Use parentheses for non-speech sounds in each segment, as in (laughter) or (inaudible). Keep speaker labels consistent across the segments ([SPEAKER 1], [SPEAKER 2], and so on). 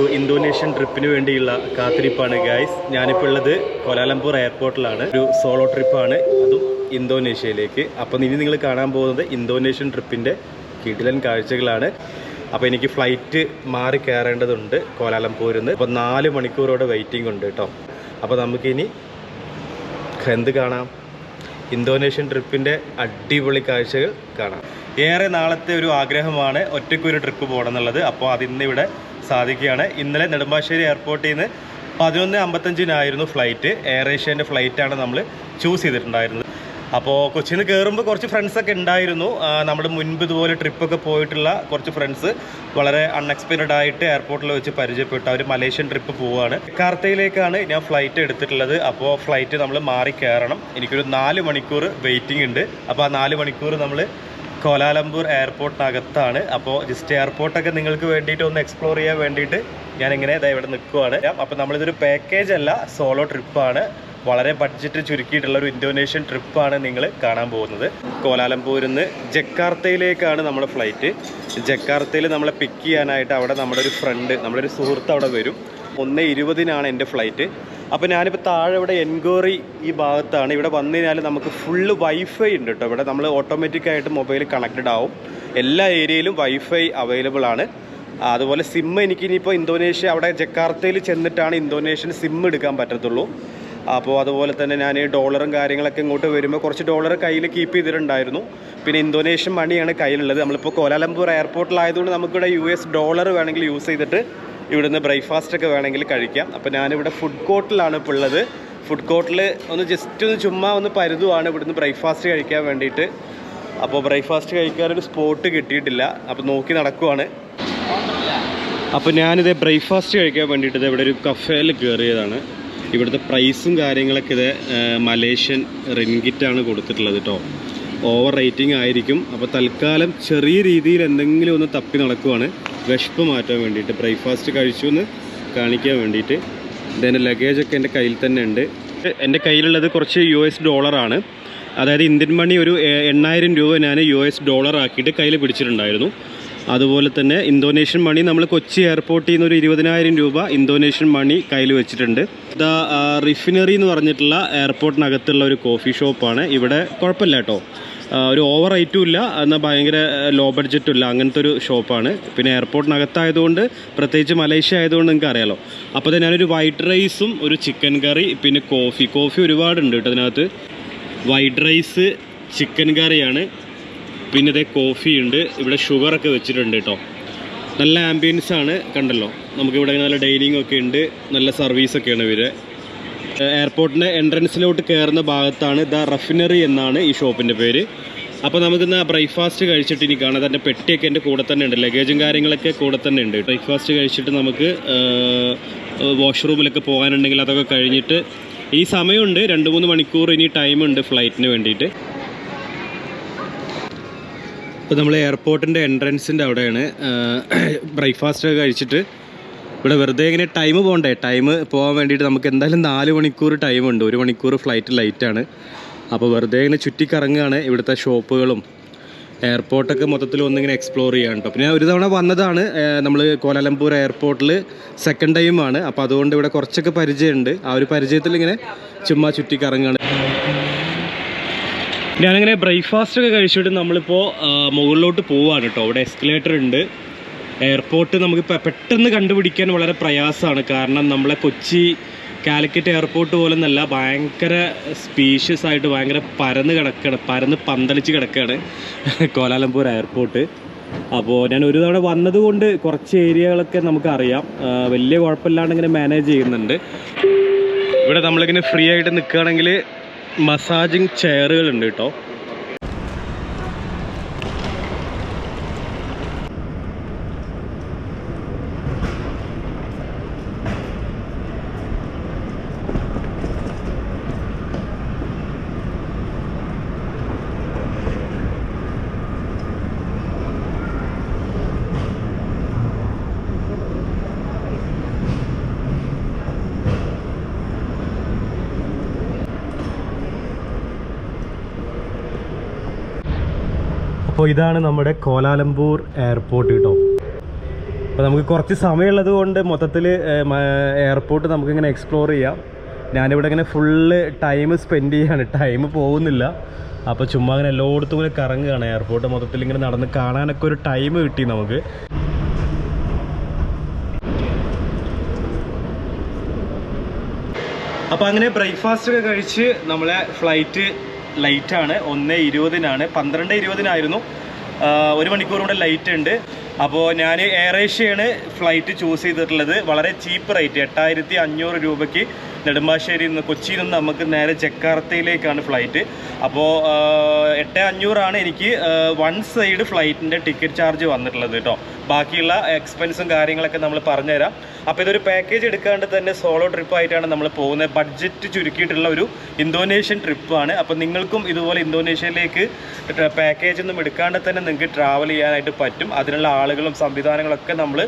[SPEAKER 1] ഒരു ഇന്തോനേഷ്യൻ ട്രിപ്പിന് വേണ്ടിയുള്ള കാത്തിരിപ്പാണ് ഗായ്സ് ഞാനിപ്പോൾ ഉള്ളത് കോലാലംപൂർ എയർപോർട്ടിലാണ്. ഒരു സോളോ ട്രിപ്പാണ് അതും ഇന്തോനേഷ്യയിലേക്ക്. അപ്പം ഇനി നിങ്ങൾ കാണാൻ പോകുന്നത് ഇന്തോനേഷ്യൻ ട്രിപ്പിന്റെ കിടിലൻ കാഴ്ചകളാണ്. അപ്പോൾ എനിക്ക് ഫ്ലൈറ്റ് മാറി കയറേണ്ടതുണ്ട് കോലാലംപൂരിൽ നിന്ന് അപ്പോൾ നാല് മണിക്കൂറോടെ വെയിറ്റിംഗ് ഉണ്ട് കേട്ടോ. അപ്പോൾ നമുക്കിനി എന്ത് കാണാം? ഇന്തോനേഷ്യൻ ട്രിപ്പിന്റെ അടിപൊളി കാഴ്ചകൾ കാണാം. ഏറെ നാളത്തെ ഒരു ആഗ്രഹമാണ് ഒറ്റയ്ക്കൊരു ട്രിപ്പ് പോകണം എന്നുള്ളത്. അപ്പോൾ അതിന്ന് ഇവിടെ സാധിക്കുകയാണ്. ഇന്നലെ നെടുമ്പാശ്ശേരി എയർപോർട്ടിൽ നിന്ന് പതിനൊന്ന് അമ്പത്തഞ്ചിനായിരുന്നു ഫ്ലൈറ്റ്. എയർ ഏഷ്യേന്റെ ഫ്ലൈറ്റാണ് നമ്മൾ ചൂസ് ചെയ്തിട്ടുണ്ടായിരുന്നത്. അപ്പോൾ കൊച്ചിയിൽ നിന്ന് കയറുമ്പോൾ കുറച്ച് ഫ്രണ്ട്സൊക്കെ ഉണ്ടായിരുന്നു. നമ്മൾ മുൻപ് ഇതുപോലെ ട്രിപ്പൊക്കെ പോയിട്ടുള്ള കുറച്ച് ഫ്രണ്ട്സ് വളരെ അൺഎക്സ്പെക്റ്റഡ് ആയിട്ട് എയർപോർട്ടിൽ വെച്ച് പരിചയപ്പെട്ടു അവർ മലേഷ്യൻ ട്രിപ്പ് പോവുകയാണ്. കാർത്തയിലേക്കാണ് ഞാൻ ഫ്ലൈറ്റ് എടുത്തിട്ടുള്ളത്. അപ്പോൾ ഫ്ലൈറ്റ് നമ്മൾ മാറി കയറണം. എനിക്കൊരു നാല് മണിക്കൂർ വെയിറ്റിംഗ് ഉണ്ട്. അപ്പോൾ ആ നാല് മണിക്കൂർ നമ്മൾ കോലാലംപൂർ എയർപോർട്ടിനകത്താണ്. അപ്പോൾ ജസ്റ്റ് എയർപോർട്ടൊക്കെ നിങ്ങൾക്ക് വേണ്ടിയിട്ട് ഒന്ന് എക്സ്പ്ലോർ ചെയ്യാൻ വേണ്ടിയിട്ട് ഞാൻ ഇങ്ങനെ ഇതാ ഇവിടെ നിൽക്കുവാണ്. അപ്പോൾ നമ്മളിതൊരു പാക്കേജ് അല്ല സോളോ ട്രിപ്പാണ് വളരെ ബഡ്ജറ്റ് ചുരുക്കിയിട്ടുള്ള ഒരു ഇന്തോനേഷ്യൻ ട്രിപ്പാണ് നിങ്ങൾ കാണാൻ പോകുന്നത്. കോലാലംപൂരിൽ നിന്ന് ജക്കാർത്തയിലേക്കാണ് നമ്മുടെ ഫ്ലൈറ്റ് ജക്കാർത്തയിൽ നമ്മളെ പിക്ക് ചെയ്യാനായിട്ട് അവിടെ നമ്മുടെ ഒരു ഫ്രണ്ട് നമ്മുടെ ഒരു സുഹൃത്ത് അവിടെ വരും. ഒന്ന് ഇരുപതിനാണ് എന്റെ ഫ്ലൈറ്റ്. അപ്പോൾ ഞാനിപ്പോൾ താഴെ ഇവിടെ എൻക്വയറി ഈ ഭാഗത്താണ്. ഇവിടെ വന്നു കഴിഞ്ഞാൽ നമുക്ക് ഫുള്ള് വൈഫൈ ഉണ്ട് കേട്ടോ. ഇവിടെ നമ്മൾ ഓട്ടോമാറ്റിക്കായിട്ട് മൊബൈൽ കണക്റ്റഡ് ആവും. എല്ലാ ഏരിയയിലും വൈഫൈ അവൈലബിൾ ആണ്. അതുപോലെ സിം എനിക്ക് ഇനിയിപ്പോൾ ഇന്തോനേഷ്യ അവിടെ ജക്കാർത്തയിൽ ചെന്നിട്ടാണ് ഇന്തോനേഷ്യൻ സിം എടുക്കാൻ പറ്റത്തുള്ളൂ. അപ്പോൾ അതുപോലെ തന്നെ ഞാൻ ഡോളറും കാര്യങ്ങളൊക്കെ ഇങ്ങോട്ട് വരുമ്പോൾ കുറച്ച് ഡോളർ കയ്യിൽ കീപ്പ് ചെയ്തിട്ടുണ്ടായിരുന്നു. പിന്നെ ഇന്തോനേഷ്യൻ മണിയാണ് കയ്യിലുള്ളത്. നമ്മളിപ്പോൾ കോലാലംപൂർ എയർപോർട്ടിലായതുകൊണ്ട് നമുക്കിവിടെ യു എസ് ഡോളർ വേണമെങ്കിൽ യൂസ് ചെയ്തിട്ട് ഇവിടുന്ന് ബ്രേക്ക്ഫാസ്റ്റ് ഒക്കെ വേണമെങ്കിൽ കഴിക്കാം. അപ്പോൾ ഞാനിവിടെ ഫുഡ് കോർട്ടിലാണ് ഇപ്പോൾ ഉള്ളത്. ഫുഡ് കോർട്ടിൽ ഒന്ന് ജസ്റ്റ് ഒന്ന് ചുമ്മാ ഒന്ന് പരുതുവാണ് ഇവിടുന്ന് ബ്രേക്ക്ഫാസ്റ്റ് കഴിക്കാൻ വേണ്ടിയിട്ട്. അപ്പോൾ ബ്രേക്ക്ഫാസ്റ്റ് കഴിക്കാനൊരു സ്പോട്ട് കിട്ടിയിട്ടില്ല. അപ്പോൾ നോക്കി നടക്കുവാണ്. അപ്പോൾ ഞാനിത് ബ്രേക്ക്ഫാസ്റ്റ് കഴിക്കാൻ വേണ്ടിയിട്ട് ഇവിടെ ഒരു കഫേയിൽ കയറിയതാണ് ഇവിടുത്തെ പ്രൈസും കാര്യങ്ങളൊക്കെ ഇത് മലേഷ്യൻ റിൻഗിറ്റാണ് കൊടുത്തിട്ടുള്ളത് കേട്ടോ ഓവർ റേറ്റിംഗ് ആയിരിക്കും. അപ്പോൾ തൽക്കാലം ചെറിയ രീതിയിൽ എന്തെങ്കിലും ഒന്ന് തപ്പി നടക്കുവാണ്. വിശപ്പ് മാറ്റാൻ വേണ്ടിയിട്ട് ബ്രേക്ക്ഫാസ്റ്റ് കഴിച്ചു എന്ന് കാണിക്കാൻ വേണ്ടിയിട്ട് ഇതെന്റെ ലഗേജൊക്കെ എന്റെ കയ്യിൽ തന്നെ ഉണ്ട്. എന്റെ കയ്യിലുള്ളത് കുറച്ച് യു എസ് ഡോളറാണ് അതായത് ഇന്ത്യൻ മണി ഒരു എണ്ണായിരം രൂപ ഞാൻ യു എസ് ഡോളർ ആക്കിയിട്ട് കയ്യിൽ പിടിച്ചിട്ടുണ്ടായിരുന്നു. അതുപോലെ തന്നെ ഇന്തോനേഷ്യൻ മണി നമ്മൾ കൊച്ചി എയർപോർട്ടിൽ നിന്ന് ഒരു ഇരുപതിനായിരം രൂപ ഇന്തോനേഷ്യൻ മണി കയ്യിൽ വെച്ചിട്ടുണ്ട്. ദ റിഫിനറി എന്ന് പറഞ്ഞിട്ടുള്ള എയർപോർട്ടിനകത്തുള്ള ഒരു കോഫി ഷോപ്പാണ് ഇവിടെ കുഴപ്പമില്ല കേട്ടോ. ഒരു ഓവർ റേറ്റും ഇല്ല. എന്നാൽ ഭയങ്കര ലോ ബഡ്ജറ്റും ഇല്ല. അങ്ങനത്തെ ഒരു ഷോപ്പാണ് പിന്നെ എയർപോർട്ടിനകത്തായതുകൊണ്ട് പ്രത്യേകിച്ച് മലേഷ്യ ആയതുകൊണ്ട് നിങ്ങൾക്ക് അറിയാലോ. അപ്പോൾ ഞാനൊരു വൈറ്റ് റൈസും ഒരു ചിക്കൻ കറി പിന്നെ കോഫി കോഫി ഒരുപാടുണ്ട് കേട്ടോ അതിനകത്ത്. വൈറ്റ് റൈസ് ചിക്കൻ കറിയാണ് പിന്നെ ഇതേ കോഫി ഉണ്ട്. ഇവിടെ ഷുഗറൊക്കെ വെച്ചിട്ടുണ്ട് കേട്ടോ. നല്ല ആംബിയൻസ് ആണ്. കണ്ടല്ലോ? നമുക്കിവിടെ നല്ല ഡൈനിങ് ഒക്കെ ഉണ്ട്. നല്ല സർവീസൊക്കെയാണ് ഇവർ. എയർപോർട്ടിന്റെ എൻട്രൻസിലോട്ട് കയറുന്ന ഭാഗത്താണ് ദ റഫിനറി എന്നാണ് ഈ ഷോപ്പിന്റെ പേര്. അപ്പോൾ നമുക്കിന്ന് ബ്രേക്ക്ഫാസ്റ്റ് കഴിച്ചിട്ട് ഇനി കാണാം. അതിന്റെ പെട്ടിയൊക്കെ എന്റെ കൂടെ തന്നെ ഉണ്ട്. ലഗേജും കാര്യങ്ങളൊക്കെ കൂടെ തന്നെ ഉണ്ട്. ബ്രേക്ക്ഫാസ്റ്റ് കഴിച്ചിട്ട് നമുക്ക് വാഷ്റൂമിലൊക്കെ പോകാനുണ്ടെങ്കിൽ അതൊക്കെ കഴിഞ്ഞിട്ട് ഈ സമയമുണ്ട്. രണ്ട് മൂന്ന് മണിക്കൂർ ഇനി ടൈമുണ്ട് ഫ്ലൈറ്റിന് വേണ്ടിയിട്ട്. അപ്പോൾ നമ്മൾ എയർപോർട്ടിന്റെ എൻട്രൻസിന്റെ അവിടെയാണ് ബ്രേക്ക്ഫാസ്റ്റ് ഒക്കെ കഴിച്ചിട്ട് ഇവിടെ വെറുതെ ഇങ്ങനെ ടൈം പോകണ്ടേ ടൈം പോകാൻ വേണ്ടിയിട്ട് നമുക്ക് എന്തായാലും നാല് മണിക്കൂർ ടൈം ഉണ്ട്. ഒരു മണിക്കൂർ ഫ്ലൈറ്റ് ലൈറ്റാണ് അപ്പോൾ വെറുതെ ഇങ്ങനെ ചുറ്റിക്കറങ്ങുകയാണ് ഇവിടുത്തെ ഷോപ്പുകളും എയർപോർട്ടൊക്കെ മൊത്തത്തിൽ ഒന്നിങ്ങനെ എക്സ്പ്ലോർ ചെയ്യാൻ കേട്ടോ പിന്നെ ഒരു തവണ വന്നതാണ് നമ്മൾ കോലാലംപൂർ എയർപോർട്ടിൽ സെക്കൻഡ് ടൈമാണ് അപ്പോൾ അതുകൊണ്ട് ഇവിടെ കുറച്ചൊക്കെ പരിചയമുണ്ട്. ആ ഒരു പരിചയത്തിൽ ഇങ്ങനെ ചുമ്മാ ചുറ്റിക്കറങ്ങുകയാണ് ഞാനങ്ങനെ ബ്രേക്ക്ഫാസ്റ്റ് ഒക്കെ കഴിച്ചിട്ട് നമ്മളിപ്പോൾ മുകളിലോട്ട് പോവാണ് കേട്ടോ അവിടെ എസ്കലേറ്റർ ഉണ്ട്. എയർപോർട്ട് നമുക്ക് പെട്ടെന്ന് കണ്ടുപിടിക്കാൻ വളരെ പ്രയാസമാണ്. കാരണം നമ്മളെ കൊച്ചി കാലിക്കറ്റ് എയർപോർട്ട് പോലെ എന്നല്ല ഭയങ്കര സ്പീഷ്യസ് ആയിട്ട് ഭയങ്കര പരന്ന് കിടക്കുകയാണ് പരന്ന് പന്തളിച്ച് കിടക്കുകയാണ് (laughs) കോലാലംപൂർ എയർപോർട്ട്. അപ്പോൾ ഞാൻ ഒരു തവണ വന്നതുകൊണ്ട് കുറച്ച് ഏരിയകളൊക്കെ നമുക്കറിയാം. വലിയ കുഴപ്പമില്ലാണ്ട് ഇങ്ങനെ മാനേജ് ചെയ്യുന്നുണ്ട്. ഇവിടെ നമ്മളിങ്ങനെ ഫ്രീ ആയിട്ട് നിൽക്കുകയാണെങ്കിൽ മസാജിങ് ചെയറുകളുണ്ട് കേട്ടോ. അപ്പോൾ ഇതാണ് നമ്മുടെ കോലാലംപൂർ എയർപോർട്ട് കേട്ടോ. അപ്പോൾ നമുക്ക് കുറച്ച് സമയമുള്ളത് കൊണ്ട് മൊത്തത്തിൽ എയർപോർട്ട് നമുക്കിങ്ങനെ എക്സ്പ്ലോർ ചെയ്യാം. ഞാനിവിടെ ഇങ്ങനെ ഫുള്ള് ടൈം സ്പെൻഡ് ചെയ്യാണ്. ടൈം പോകുന്നില്ല. അപ്പോൾ ചുമ്മാ അങ്ങനെ എല്ലായിടത്തും ഇങ്ങനെ കറങ്ങുകയാണ്. എയർപോർട്ട് മൊത്തത്തിൽ ഇങ്ങനെ നടന്ന് കാണാനൊക്കെ ഒരു ടൈം കിട്ടി നമുക്ക്. അപ്പോൾ അങ്ങനെ ബ്രേക്ക്ഫാസ്റ്റ് ഒക്കെ കഴിച്ച് നമ്മളെ ഫ്ലൈറ്റ് ലൈറ്റാണ്. ഒന്ന് ഇരുപതിനാണ്. പന്ത്രണ്ട് ഇരുപതിനായിരുന്നു. ഒരു മണിക്കൂർ കൂടെ ലൈറ്റ് ഉണ്ട്. അപ്പോൾ ഞാൻ എയർ ഏഷ്യയാണ് ഫ്ലൈറ്റ് ചൂസ് ചെയ്തിട്ടുള്ളത്. വളരെ ചീപ്പ് റേറ്റ്. എട്ടായിരത്തി അഞ്ഞൂറ് രൂപയ്ക്ക് നെടുമ്പാശ്ശേരിയിൽ നിന്ന് കൊച്ചിയിൽ നിന്ന് നമുക്ക് നേരെ ജക്കാർത്തയിലേക്കാണ് ഫ്ലൈറ്റ് അപ്പോൾ എട്ട് അഞ്ഞൂറാണ് എനിക്ക് വൺ സൈഡ് ഫ്ലൈറ്റിന്റെ ടിക്കറ്റ് ചാർജ് വന്നിട്ടുള്ളത് കേട്ടോ ബാക്കിയുള്ള എക്സ്പെൻസും കാര്യങ്ങളൊക്കെ നമ്മൾ പറഞ്ഞുതരാം. അപ്പോൾ ഇതൊരു പാക്കേജ് എടുക്കാണ്ട് തന്നെ സോളോ ട്രിപ്പ് ആയിട്ടാണ് നമ്മൾ പോകുന്നത്. ബഡ്ജറ്റ് ചുരുക്കിയിട്ടുള്ള ഒരു ഇന്തോനേഷ്യൻ ട്രിപ്പാണ് അപ്പോൾ നിങ്ങൾക്കും ഇതുപോലെ ഇന്തോനേഷ്യയിലേക്ക് പാക്കേജ് ഒന്നും എടുക്കാണ്ട് തന്നെ നിങ്ങൾക്ക് ട്രാവൽ ചെയ്യാനായിട്ട് പറ്റും. അതിനുള്ള ആളുകളും സംവിധാനങ്ങളൊക്കെ നമ്മൾ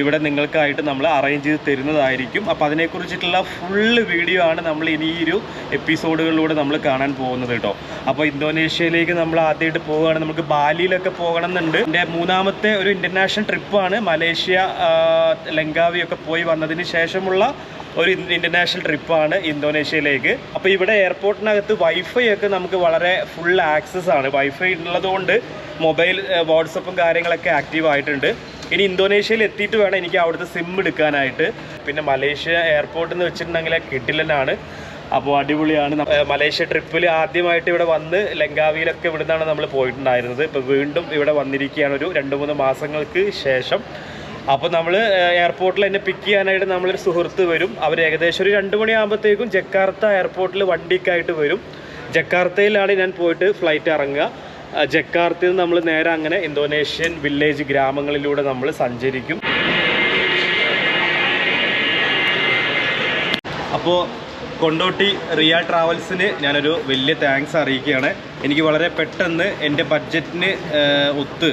[SPEAKER 1] ഇവിടെ നിങ്ങൾക്കായിട്ട് നമ്മൾ അറേഞ്ച് ചെയ്ത് തരുന്നതായിരിക്കും. അപ്പോൾ അതിനെക്കുറിച്ചിട്ടുള്ള ഫുള്ള് വീഡിയോ ആണ് നമ്മൾ ഇനി ഒരു എപ്പിസോഡുകളിലൂടെ നമ്മൾ കാണാൻ പോകുന്നത് കേട്ടോ. അപ്പോൾ ഇന്തോനേഷ്യയിലേക്ക് നമ്മൾ ആദ്യമായിട്ട് പോവുകയാണ്. നമുക്ക് ബാലിയിലൊക്കെ പോകണം എന്നുണ്ട് എന്റെ മൂന്നാമത്തെ ഒരു ഇന്റർനാഷണൽ ട്രിപ്പാണ് മലേഷ്യ ലങ്കാവിയൊക്കെ പോയി വന്നതിന് ശേഷമുള്ള ഒരു ഇന്റർനാഷണൽ ട്രിപ്പാണ് ഇന്തോനേഷ്യയിലേക്ക്. അപ്പോൾ ഇവിടെ എയർപോർട്ടിനകത്ത് വൈഫൈ ഒക്കെ നമുക്ക് വളരെ ഫുൾ ആക്സസ് ആണ്. വൈഫൈ ഉള്ളതുകൊണ്ട് മൊബൈൽ വാട്സപ്പും കാര്യങ്ങളൊക്കെ ആക്റ്റീവ് ആയിട്ടുണ്ട്. ഇനി ഇന്തോനേഷ്യയിൽ എത്തിയിട്ട് വേണം എനിക്ക് അവിടുത്തെ സിം എടുക്കാനായിട്ട്. പിന്നെ മലേഷ്യ എയർപോർട്ടിൽ എന്ന് വെച്ചിട്ടുണ്ടെങ്കിൽ കിട്ടില്ലെന്നാണ് അപ്പോൾ അടിപൊളിയാണ്. മലേഷ്യ ട്രിപ്പിൽ ആദ്യമായിട്ട് ഇവിടെ വന്ന് ലങ്കാവിയിലൊക്കെ ഇവിടുന്നാണ് നമ്മൾ പോയിട്ടുണ്ടായിരുന്നത്. ഇപ്പോൾ വീണ്ടും ഇവിടെ വന്നിരിക്കുകയാണ് ഒരു രണ്ട് മൂന്ന് മാസങ്ങൾക്ക് ശേഷം. അപ്പോൾ നമ്മൾ എയർപോർട്ടിൽ എന്നെ പിക്ക് ചെയ്യാനായിട്ട് നമ്മളൊരു സുഹൃത്ത് വരും. അവർ ഏകദേശം ഒരു രണ്ട് മണിയാകുമ്പോഴത്തേക്കും ജക്കാർത്ത എയർപോർട്ടിൽ വണ്ടിക്കായിട്ട് വരും. ജക്കാർത്തയിലാണ് ഞാൻ പോയിട്ട് ഫ്ലൈറ്റ് ഇറങ്ങുക. നിന്ന് നമ്മൾ നേരെ അങ്ങനെ ഇന്തോനേഷ്യൻ വില്ലേജ് ഗ്രാമങ്ങളിലൂടെ നമ്മൾ സഞ്ചരിക്കും. അപ്പോൾ കൊണ്ടോട്ടി റിയ ട്രാവൽസിന് ഞാനൊരു വലിയ താങ്ക്സ് അറിയിക്കുകയാണ്. എനിക്ക് വളരെ പെട്ടെന്ന് എന്റെ ബഡ്ജറ്റിന് ഒത്ത്.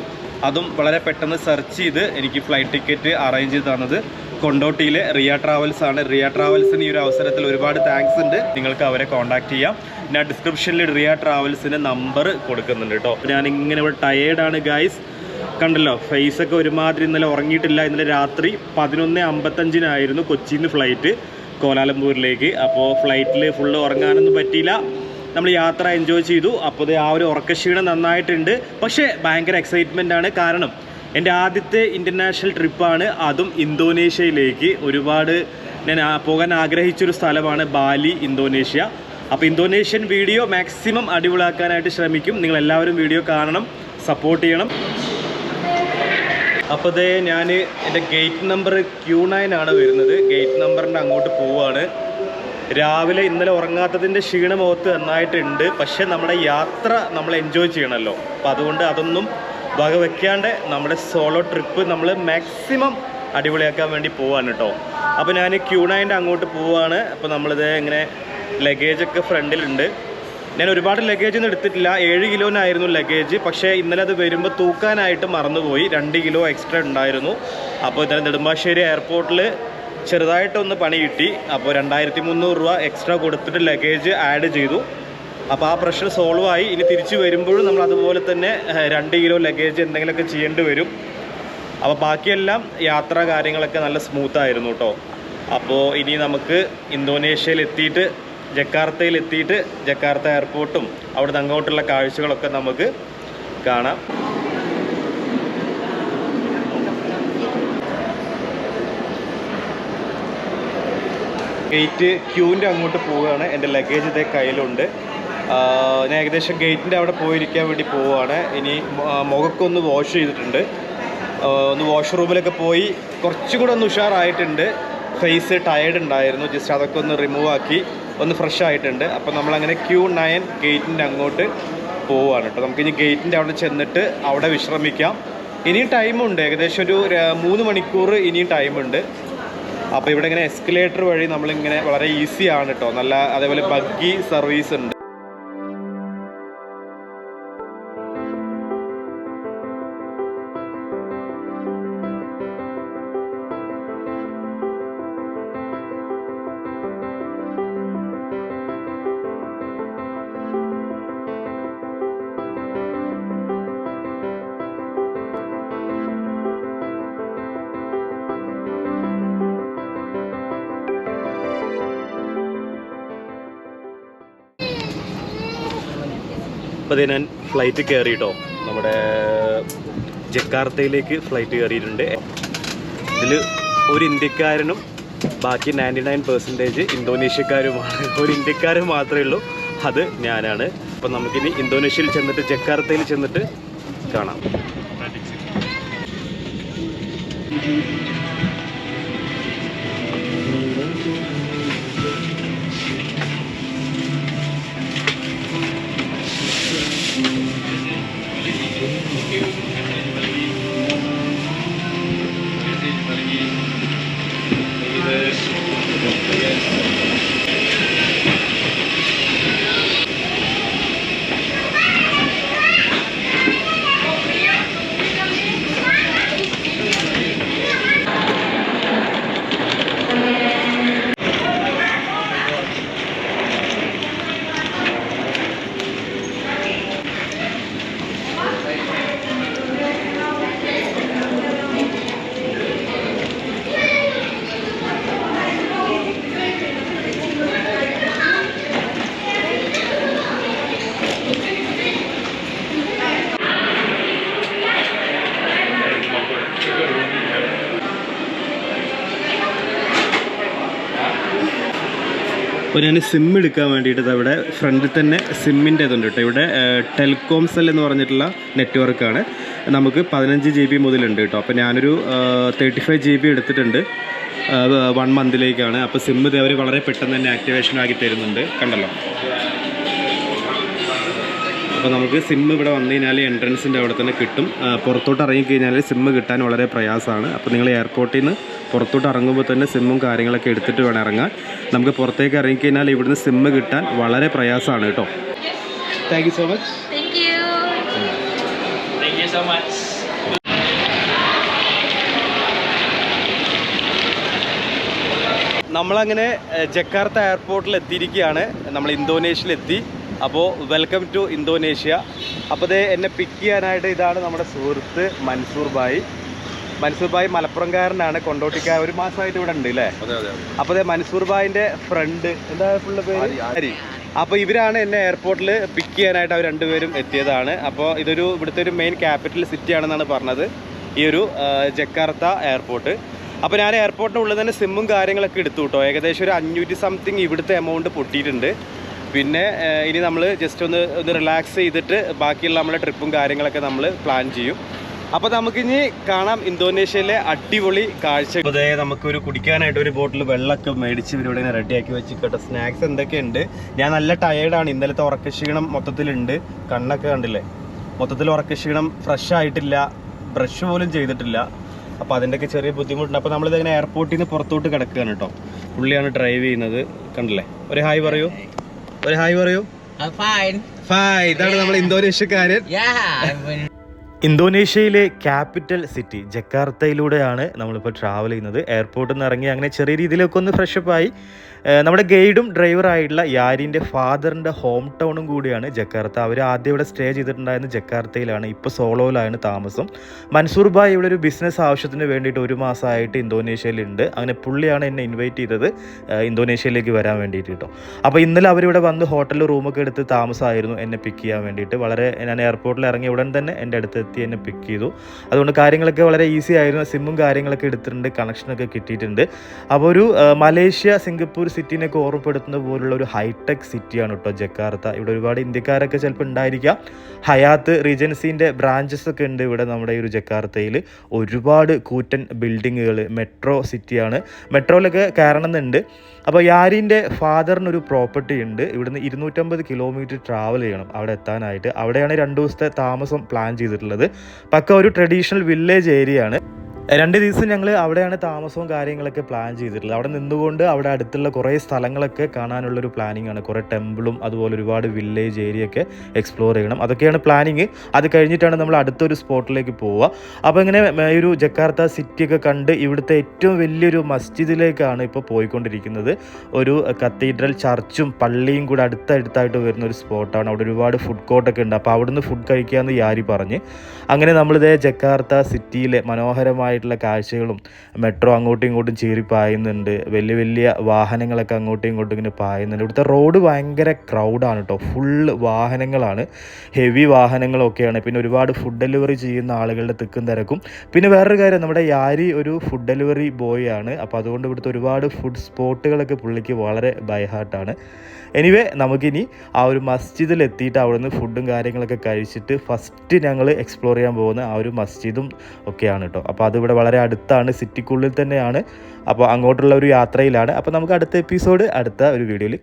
[SPEAKER 1] അതും വളരെ പെട്ടെന്ന് സെർച്ച് ചെയ്ത് എനിക്ക് ഫ്ലൈറ്റ് ടിക്കറ്റ് അറേഞ്ച് ചെയ്ത് തന്നത് കൊണ്ടോട്ടിയിലെ റിയ ട്രാവൽസ് ആണ്. റിയ ട്രാവൽസിന് ഈ ഒരു അവസരത്തിൽ ഒരുപാട് താങ്ക്സ് ഉണ്ട്. നിങ്ങൾക്ക് അവരെ കോൺടാക്ട് ചെയ്യാം. ഞാൻ ഡിസ്ക്രിപ്ഷനിൽ റിയ ട്രാവൽസിന്റെ നമ്പർ കൊടുക്കുന്നുണ്ട് കേട്ടോ ഞാൻ ഇങ്ങനെ ഇവിടെ ടയേർഡാണ് ഗൈസ് കണ്ടല്ലോ ഫേസ് ഒക്കെ ഒരുമാതിരി ഇന്നലെ ഉറങ്ങിയിട്ടില്ല. ഇന്നലെ രാത്രി പതിനൊന്ന് അമ്പത്തഞ്ചിനായിരുന്നു കൊച്ചിയിൽ നിന്ന് ഫ്ലൈറ്റ് കോലാലംപൂരിലേക്ക് അപ്പോൾ ഫ്ലൈറ്റിൽ ഫുള്ള് ഉറങ്ങാനൊന്നും പറ്റിയില്ല. നമ്മൾ യാത്ര എൻജോയ് ചെയ്തു. അപ്പോൾ ആ ഒരു ഉറക്കക്ഷീണം നന്നായിട്ടുണ്ട്. പക്ഷേ ഭയങ്കര എക്സൈറ്റ്മെന്റ് ആണ്. കാരണം എന്റെ ആദ്യത്തെ ഇന്റർനാഷണൽ ട്രിപ്പാണ് അതും ഇന്തോനേഷ്യയിലേക്ക്. ഒരുപാട് ഞാൻ പോകാൻ ആഗ്രഹിച്ചൊരു സ്ഥലമാണ് ബാലി ഇന്തോനേഷ്യ. അപ്പോൾ ഇന്തോനേഷ്യൻ വീഡിയോ മാക്സിമം അടിപൊളിയാക്കാനായിട്ട് ശ്രമിക്കും. നിങ്ങൾ എല്ലാവരും വീഡിയോ കാണണം സപ്പോർട്ട് ചെയ്യണം. അപ്പോൾ ദേ ഞാൻ എന്റെ ഗേറ്റ് നമ്പർ ക്യൂ നയൻ ആണ് വരുന്നത്. ഗേറ്റ് നമ്പറിന്റെ അങ്ങോട്ട് പോവുകയാണ് രാവിലെ ഇന്നലെ ഉറങ്ങാത്തതിന്റെ ക്ഷീണം മുഖത്ത് നന്നായിട്ടുണ്ട്. പക്ഷേ നമ്മുടെ യാത്ര നമ്മൾ എൻജോയ് ചെയ്യണമല്ലോ. അപ്പോൾ അതുകൊണ്ട് അതൊന്നും വകവെക്കാണ്ട് നമ്മുടെ സോളോ ട്രിപ്പ് നമ്മൾ മാക്സിമം അടിപൊളിയാക്കാൻ വേണ്ടി പോവാണ് കേട്ടോ. അപ്പോൾ ഞാൻ ക്യൂ നയന്റെ അങ്ങോട്ട് പോവുകയാണ് അപ്പോൾ നമ്മളിത് ഇങ്ങനെ ലഗേജൊക്കെ ഫ്രണ്ടിലുണ്ട്. ഞാൻ ഒരുപാട് ലഗേജ് ഒന്നും എടുത്തിട്ടില്ല. ഏഴ് കിലോനായിരുന്നു ലഗേജ് പക്ഷേ ഇന്നലെ അത് വരുമ്പോൾ തൂക്കാനായിട്ട് മറന്നുപോയി. രണ്ട് കിലോ എക്സ്ട്രാ ഉണ്ടായിരുന്നു. അപ്പോൾ ഇന്നലെ നെടുമ്പാശ്ശേരി എയർപോർട്ടിൽ ചെറുതായിട്ടൊന്ന് പണി കിട്ടി. അപ്പോൾ രണ്ടായിരത്തി മുന്നൂറ് രൂപ എക്സ്ട്രാ കൊടുത്തിട്ട് ലഗേജ് ആഡ് ചെയ്തു. അപ്പോൾ ആ പ്രഷർ സോൾവ് ആയി. ഇനി തിരിച്ചു വരുമ്പോഴും നമ്മൾ അതുപോലെ തന്നെ രണ്ട് കിലോ ലഗേജ് എന്തെങ്കിലുമൊക്കെ ചെയ്യേണ്ടി വരും. അപ്പോൾ ബാക്കിയെല്ലാം യാത്ര കാര്യങ്ങളൊക്കെ നല്ല സ്മൂത്തായിരുന്നു കേട്ടോ. അപ്പോൾ ഇനി നമുക്ക് ഇന്തോനേഷ്യയിൽ എത്തിയിട്ട് ജക്കാർത്തയിൽ എത്തിയിട്ട് ജക്കാർത്ത എയർപോർട്ടും അവിടുന്ന് അങ്ങോട്ടുള്ള കാഴ്ചകളൊക്കെ നമുക്ക് കാണാം. ഗേറ്റ് ക്യൂവിന്റെ അങ്ങോട്ട് പോവുകയാണ്. എന്റെ ലഗേജ് ഇതേ കയ്യിലുണ്ട്. ഞാൻ ഏകദേശം ഗേറ്റിന്റെ അവിടെ പോയിരിക്കാൻ വേണ്ടി പോവുകയാണ്. ഇനി മുഖക്കൊന്ന് വാഷ് ചെയ്തിട്ടുണ്ട്. ഒന്ന് വാഷ് റൂമിലൊക്കെ പോയി കുറച്ചും കൂടെ ഒന്ന് ഉഷാറായിട്ടുണ്ട്. ഫേസ് ടയേർഡ് ഉണ്ടായിരുന്നു. ജസ്റ്റ് അതൊക്കെ ഒന്ന് റിമൂവ് ആക്കി. ഒന്ന് ഫ്രഷ് ആയിട്ടുണ്ട്. അപ്പോൾ നമ്മളങ്ങനെ ക്യൂ നയൻ ഗേറ്റിന്റെ അങ്ങോട്ട് പോവുകയാണ് കേട്ടോ നമുക്കിനി ഗേറ്റിന്റെ അവിടെ ചെന്നിട്ട് അവിടെ വിശ്രമിക്കാം. ഇനിയും ടൈമുണ്ട് ഏകദേശം ഒരു മൂന്ന് മണിക്കൂർ ഇനിയും ടൈമുണ്ട് അപ്പോൾ ഇവിടെ ഇങ്ങനെ എസ്കലേറ്റർ വഴി നമ്മളിങ്ങനെ വളരെ ഈസിയാണ് കേട്ടോ നല്ല അതേപോലെ ബഗ്ഗി സർവീസ് ഉണ്ട്. അപ്പോൾ അതേ ഞാൻ ഫ്ലൈറ്റ് കയറിയിട്ടോ നമ്മുടെ ജക്കാർത്തയിലേക്ക് ഫ്ലൈറ്റ് കയറിയിട്ടുണ്ട് ഇതിൽ ഒരു ഇന്ത്യക്കാരനും ബാക്കി നയന്റി നയൻ പെർസെന്റേജ് ഇന്തോനേഷ്യക്കാരുമാണ്. ഒരു ഇന്ത്യക്കാരൻ മാത്രമേ ഉള്ളൂ. അത് ഞാനാണ്. അപ്പം നമുക്കിനി ഇന്തോനേഷ്യയിൽ ചെന്നിട്ട് ജക്കാർത്തയിൽ ചെന്നിട്ട് കാണാം. അപ്പോൾ ഞാൻ സിം എടുക്കാൻ വേണ്ടിയിട്ട് അവിടെ ഫ്രണ്ടിൽ തന്നെ സിമ്മിന്റെ ഇതുണ്ട് കേട്ടോ. ഇവിടെ ടെലികോം സെൽ എന്ന് പറഞ്ഞിട്ടുള്ള നെറ്റ്വർക്കാണ് നമുക്ക് പതിനഞ്ച് ജി ബി മുതലുണ്ട് കേട്ടോ. അപ്പോൾ ഞാനൊരു തേർട്ടി ഫൈവ് ജി ബി എടുത്തിട്ടുണ്ട്. വൺ മന്തിലേക്കാണ് അപ്പോൾ സിം ഇത് അവർ വളരെ പെട്ടെന്ന് തന്നെ ആക്ടിവേഷൻ ആക്കി തരുന്നുണ്ട്. കണ്ടല്ലോ? അപ്പോൾ നമുക്ക് സിം ഇവിടെ വന്നു കഴിഞ്ഞാൽ എൻട്രൻസിന്റെ അവിടെ തന്നെ കിട്ടും. പുറത്തോട്ട് ഇറങ്ങിക്കഴിഞ്ഞാൽ സിം കിട്ടാൻ വളരെ പ്രയാസമാണ്. അപ്പോൾ നിങ്ങൾ എയർപോർട്ടിൽ നിന്ന് പുറത്തോട്ട് ഇറങ്ങുമ്പോൾ തന്നെ സിമ്മും കാര്യങ്ങളൊക്കെ എടുത്തിട്ട് വേണം ഇറങ്ങാൻ. നമുക്ക് പുറത്തേക്ക് ഇറങ്ങിക്കഴിഞ്ഞാൽ ഇവിടുന്ന് സിം കിട്ടാൻ വളരെ പ്രയാസമാണ് കേട്ടോ. Thank you so much
[SPEAKER 2] you.
[SPEAKER 3] So much.
[SPEAKER 1] നമ്മളങ്ങനെ ജക്കാർത്ത എയർപോർട്ടിൽ എത്തിയിരിക്കുകയാണ് നമ്മൾ ഇന്തോനേഷ്യയിൽ എത്തി അപ്പോൾ വെൽക്കം ടു ഇന്തോനേഷ്യ. അപ്പോൾ ഇത് എന്നെ പിക്ക് ചെയ്യാനായിട്ട് ഇതാണ് നമ്മുടെ സുഹൃത്ത് മൻസൂർ ഭായി മൻസൂർ ഭായ് മലപ്പുറംകാരനാണ് കൊണ്ടോട്ടിക്കാർ ഒരു മാസമായിട്ട് ഇവിടെ ഉണ്ട് അല്ലേ അപ്പോൾ ഇത് മൻസൂർ ഭായിന്റെ ഫ്രണ്ട് എന്താ ഫുള്ള് പേര്? ഹരി അപ്പോൾ ഇവരാണ് എന്നെ എയർപോർട്ടിൽ പിക്ക് ചെയ്യാനായിട്ട് അവർ രണ്ടുപേരും എത്തിയതാണ്. അപ്പോൾ ഇതൊരു ഇവിടുത്തെ ഒരു മെയിൻ ക്യാപിറ്റൽ സിറ്റി ആണെന്നാണ് പറഞ്ഞത്. ഈ ഒരു ജക്കാർത്ത എയർപോർട്ട് അപ്പോൾ ഞാൻ എയർപോർട്ടിനുള്ളിൽ തന്നെ സിമ്മും കാര്യങ്ങളൊക്കെ എടുത്തു കേട്ടോ ഏകദേശം ഒരു അഞ്ഞൂറ്റി സംതിങ് ഇവിടുത്തെ എമൗണ്ട് പൊട്ടിയിട്ടുണ്ട്. പിന്നെ ഇനി നമ്മൾ ജസ്റ്റ് ഒന്ന് ഒന്ന് റിലാക്സ് ചെയ്തിട്ട് ബാക്കിയുള്ള നമ്മുടെ ട്രിപ്പും കാര്യങ്ങളൊക്കെ നമ്മൾ പ്ലാൻ ചെയ്യും. അപ്പോൾ നമുക്കിനി കാണാം ഇന്തോനേഷ്യയിലെ അടിപൊളി കാഴ്ച. അതേ നമുക്കൊരു കുടിക്കാനായിട്ട് ഒരു ബോട്ടിൽ വെള്ളമൊക്കെ മേടിച്ച് ഇവരിവിടെ റെഡിയാക്കി വെച്ചിട്ട് സ്നാക്സ് എന്തൊക്കെയുണ്ട്? ഞാൻ നല്ല ടയേർഡാണ് ഇന്നലത്തെ ഉറക്കക്ഷീണം മൊത്തത്തിലുണ്ട്. കണ്ണൊക്കെ കണ്ടില്ലേ? മൊത്തത്തിൽ ഉറക്കക്ഷീണം ഫ്രഷ് ആയിട്ടില്ല. ബ്രഷ് പോലും ചെയ്തിട്ടില്ല. അപ്പോൾ അതിന്റെയൊക്കെ ചെറിയ ബുദ്ധിമുട്ടുണ്ട്. അപ്പോൾ നമ്മളിതിങ്ങനെ എയർപോർട്ടിൽ നിന്ന് പുറത്തോട്ട് കിടക്കുകയാണ് കേട്ടോ. പുള്ളിയാണ് ഡ്രൈവ് ചെയ്യുന്നത്. കണ്ടില്ലേ? ഒരു ഹായ് പറയൂ. ഒരു ഹായ് പറയൂ. ഫൈൻ ഇതാണ് നമ്മൾ ഇന്തോനേഷ്യക്കാരൻ.
[SPEAKER 3] Yeah,
[SPEAKER 1] ഇന്തോനേഷ്യയിലെ ക്യാപിറ്റൽ സിറ്റി ജക്കാർത്തയിലൂടെയാണ് നമ്മളിപ്പോൾ ട്രാവൽ ചെയ്യുന്നത്. എയർപോർട്ടിൽ നിന്ന് ഇറങ്ങി അങ്ങനെ ചെറിയ രീതിയിലൊക്കെ ഒന്ന് ഫ്രഷപ്പ് ആയി. ഏഹ് നമ്മുടെ ഗൈഡും ഡ്രൈവറായിട്ടുള്ള യാരിന്റെ ഫാദറിന്റെ ഹോം ടൗണും കൂടിയാണ് ജക്കാർത്ത. അവർ ആദ്യം ഇവിടെ സ്റ്റേ ചെയ്തിട്ടുണ്ടായിരുന്ന ജക്കാർത്തയിലാണ്. ഇപ്പോൾ സോളോയിലാണ് താമസം. മൻസൂർ ഭായ് ഇവിടെ ഒരു ബിസിനസ് ആവശ്യത്തിന് വേണ്ടിയിട്ട് ഒരു മാസമായിട്ട് ഇന്തോനേഷ്യയിലുണ്ട്. അങ്ങനെ പുള്ളിയാണ് എന്നെ ഇൻവൈറ്റ് ചെയ്തത് ഇന്തോനേഷ്യയിലേക്ക് വരാൻ വേണ്ടിയിട്ട് കേട്ടോ. അപ്പോൾ ഇന്നലെ അവരിവിടെ വന്ന് ഹോട്ടൽ റൂമൊക്കെ എടുത്ത് താമസമായിരുന്നു എന്നെ പിക്ക് ചെയ്യാൻ വേണ്ടിയിട്ട്. വളരെ ഞാൻ എയർപോർട്ടിൽ ഇറങ്ങിയ ഉടൻ തന്നെ എന്റെ അടുത്ത് എത്തി എന്നെ പിക്ക് ചെയ്തു. അതുകൊണ്ട് കാര്യങ്ങളൊക്കെ വളരെ ഈസി ആയിരുന്നു. സിമ്മും കാര്യങ്ങളൊക്കെ എടുത്തിട്ടുണ്ട് കണക്ഷനൊക്കെ കിട്ടിയിട്ടുണ്ട്. അപ്പോൾ ഒരു മലേഷ്യ സിംഗപ്പൂർ സിറ്റിനെയൊക്കെ ഓർമ്മപ്പെടുത്തുന്ന പോലുള്ള ഒരു ഹൈടെക് സിറ്റിയാണ് കേട്ടോ ജക്കാർത്ത. ഇവിടെ ഒരുപാട് ഇന്ത്യക്കാരൊക്കെ ചിലപ്പോൾ ഉണ്ടായിരിക്കാം. ഹയാത്ത് റീജൻസിന്റെ ബ്രാഞ്ചസ് ഒക്കെ ഉണ്ട് ഇവിടെ നമ്മുടെ ഈ ഒരു ജക്കാർത്തയിൽ. ഒരുപാട് കൂറ്റൻ ബിൽഡിങ്ങുകൾ മെട്രോ സിറ്റിയാണ് മെട്രോയിലൊക്കെ കയറണമെന്നുണ്ട്. അപ്പോൾ യാരിന്റെ ഫാദറിനൊരു പ്രോപ്പർട്ടി ഉണ്ട്. ഇവിടുന്ന് ഇരുന്നൂറ്റമ്പത് കിലോമീറ്റർ ട്രാവൽ ചെയ്യണം അവിടെ എത്താനായിട്ട്. അവിടെയാണ് രണ്ട് ദിവസത്തെ താമസം പ്ലാൻ ചെയ്തിട്ടുള്ളത്. പക്ക ഒരു ട്രഡീഷണൽ വില്ലേജ് ഏരിയ ആണ്. രണ്ട് ദിവസം ഞങ്ങൾ അവിടെയാണ് താമസവും കാര്യങ്ങളൊക്കെ പ്ലാൻ ചെയ്തിട്ടുള്ളത്. അവിടെ നിന്നുകൊണ്ട് അവിടെ അടുത്തുള്ള കുറേ സ്ഥലങ്ങളൊക്കെ കാണാനുള്ളൊരു പ്ലാനിങ് ആണ്. കുറേ ടെമ്പിളും അതുപോലെ ഒരുപാട് വില്ലേജ് ഏരിയ ഒക്കെ എക്സ്പ്ലോർ ചെയ്യണം. അതൊക്കെയാണ് പ്ലാനിങ് അത് കഴിഞ്ഞിട്ടാണ് നമ്മൾ അടുത്തൊരു സ്പോട്ടിലേക്ക് പോവുക. അപ്പോൾ ഇങ്ങനെ ഒരു ജക്കാർത്ത സിറ്റിയൊക്കെ കണ്ട് ഇവിടുത്തെ ഏറ്റവും വലിയൊരു മസ്ജിദിലേക്കാണ് ഇപ്പോൾ പോയിക്കൊണ്ടിരിക്കുന്നത്. ഒരു കത്തീഡ്രൽ ചർച്ചും പള്ളിയും കൂടെ അടുത്തടുത്തായിട്ട് വരുന്ന ഒരു സ്പോട്ടാണ് അവിടെ ഒരുപാട് ഫുഡ് കോർട്ടൊക്കെ ഉണ്ട്. അപ്പോൾ അവിടുന്ന് ഫുഡ് കഴിക്കാമെന്ന് യാരി പറഞ്ഞ്. അങ്ങനെ നമ്മളിതേ ജക്കാർത്ത സിറ്റിയിലെ മനോഹരമായിട്ടുള്ള മനോഹരമായിട്ടുള്ള കാഴ്ചകളും മെട്രോ അങ്ങോട്ടും ഇങ്ങോട്ടും ചീറി പായുന്നുണ്ട്. വലിയ വലിയ വാഹനങ്ങളൊക്കെ അങ്ങോട്ടും ഇങ്ങോട്ടും ഇങ്ങനെ പായുന്നുണ്ട്. ഇവിടുത്തെ റോഡ് ഭയങ്കര ക്രൗഡാണ് കേട്ടോ ഫുള്ള് വാഹനങ്ങളാണ്. ഹെവി വാഹനങ്ങളൊക്കെയാണ്. പിന്നെ ഒരുപാട് ഫുഡ് ഡെലിവറി ചെയ്യുന്ന ആളുകളുടെ തിക്കും തിരക്കും. പിന്നെ വേറൊരു കാര്യം നമ്മുടെ യാരി ഒരു ഫുഡ് ഡെലിവറി ബോയ് ആണ്. അപ്പോൾ അതുകൊണ്ട് ഇവിടുത്തെ ഒരുപാട് ഫുഡ് സ്പോട്ടുകളൊക്കെ പുള്ളിക്ക് വളരെ ബൈഹാർട്ടാണ് എനിവേ നമുക്കിനി ആ ഒരു മസ്ജിദിൽ എത്തിയിട്ട് അവിടെ നിന്ന് ഫുഡും കാര്യങ്ങളൊക്കെ കഴിച്ചിട്ട് ഫസ്റ്റ് ഞങ്ങൾ എക്സ്പ്ലോർ ചെയ്യാൻ പോകുന്ന ആ ഒരു മസ്ജിദും ഒക്കെയാണ് കേട്ടോ അപ്പോൾ അതിവിടെ വളരെ അടുത്താണ് സിറ്റിക്കുള്ളിൽ തന്നെയാണ്. അപ്പോൾ അങ്ങോട്ടുള്ള ഒരു യാത്രയിലാണ്. അപ്പോൾ നമുക്ക് അടുത്ത എപ്പിസോഡ് അടുത്ത ഒരു വീഡിയോയിൽ